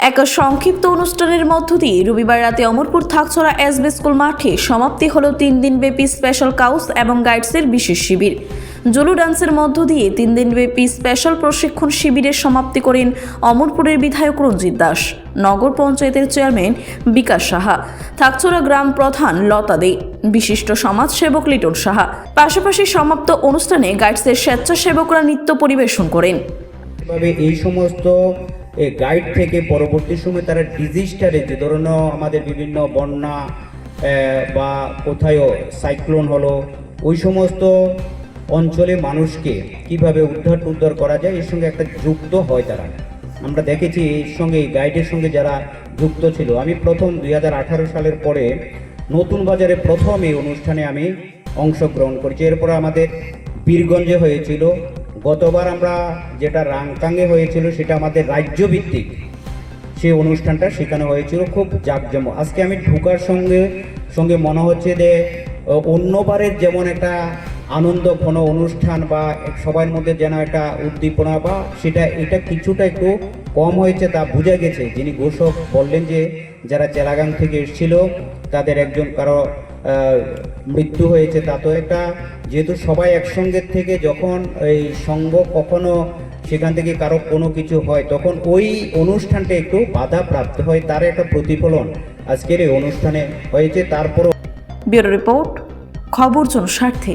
এক সংক্ষিপ্ত অনুষ্ঠানের মধ্য দিয়ে রবিবার রাতে অমরপুর থাকছড়া এসবি স্কুল মাঠে সমাপ্তি হলো তিন দিনব্যাপী স্পেশাল কাউস এবং গাইডসের বিশেষ শিবির। জুলু ডান্সের মধ্য দিয়ে তিন দিনব্যাপী স্পেশাল প্রশিক্ষণ শিবিরের সমাপ্তি করেন অমরপুরের বিধায়ক রঞ্জিত দাস। নগর পঞ্চায়েতের চেয়ারম্যান বিকাশ সাহা। থাকছড়া গ্রাম প্রধান লতা দে। বিশিষ্ট সমাজসেবক লিটন সাহা। পাশাপাশি সমাপ্ত অনুষ্ঠানে গাইডসের স্বেচ্ছাসেবকরা নৃত্য পরিবেশন করেন। এই সমস্ত গাইড থেকে পরবর্তী সময় তারা ডিজিস্টারে যে ধরনের আমাদের বিভিন্ন বন্যা বা কোথায় সাইক্লোন হলো, ওই সমস্ত অঞ্চলে মানুষকে কীভাবে উদ্ধার উদ্ধার করা যায়, এর সঙ্গে একটা যুক্ত হয় তারা। আমরা দেখেছি এর সঙ্গে গাইডের সঙ্গে যারা যুক্ত ছিল, আমি প্রথম দু হাজার আঠারো সালের পরে নতুন বাজারে প্রথম এই অনুষ্ঠানে আমি অংশগ্রহণ করেছি। এরপর আমাদের বীরগঞ্জে হয়েছিল গতবার আমরা যেটা রাংকাঙ্গে হয়েছিল সেটা আমাদের রাজ্যভিত্তিক সেই অনুষ্ঠানটা সেখানে হয়েছিল খুব জাঁকজমক। আজকে আমি ঢুকার সঙ্গে সঙ্গে মনে হচ্ছে যে অন্যবারের যেমন একটা আনন্দ কোনো অনুষ্ঠান বা সবার মধ্যে যেন একটা উদ্দীপনা বা সেটা, এটা কিছুটা একটু কম হয়েছে তা বোঝা গেছে। যিনি ঘোষক বললেন যে, যারা চেলাগাং থেকে এসেছিল, তাদের একজন কারও মৃত্যু হয়েছে, তা তো একটা। যেহেতু সবাই একসঙ্গে থেকে যখন এই সঙ্গ কখনো সেখান থেকে কারও কোনো কিছু হয়, তখন ওই অনুষ্ঠানটা একটু বাধা প্রাপ্ত হয়, তার একটা প্রতিফলন আজকের এই অনুষ্ঠানে হয়েছে। তারপরও ব্যুরো রিপোর্ট, খবর জনস্বার্থে।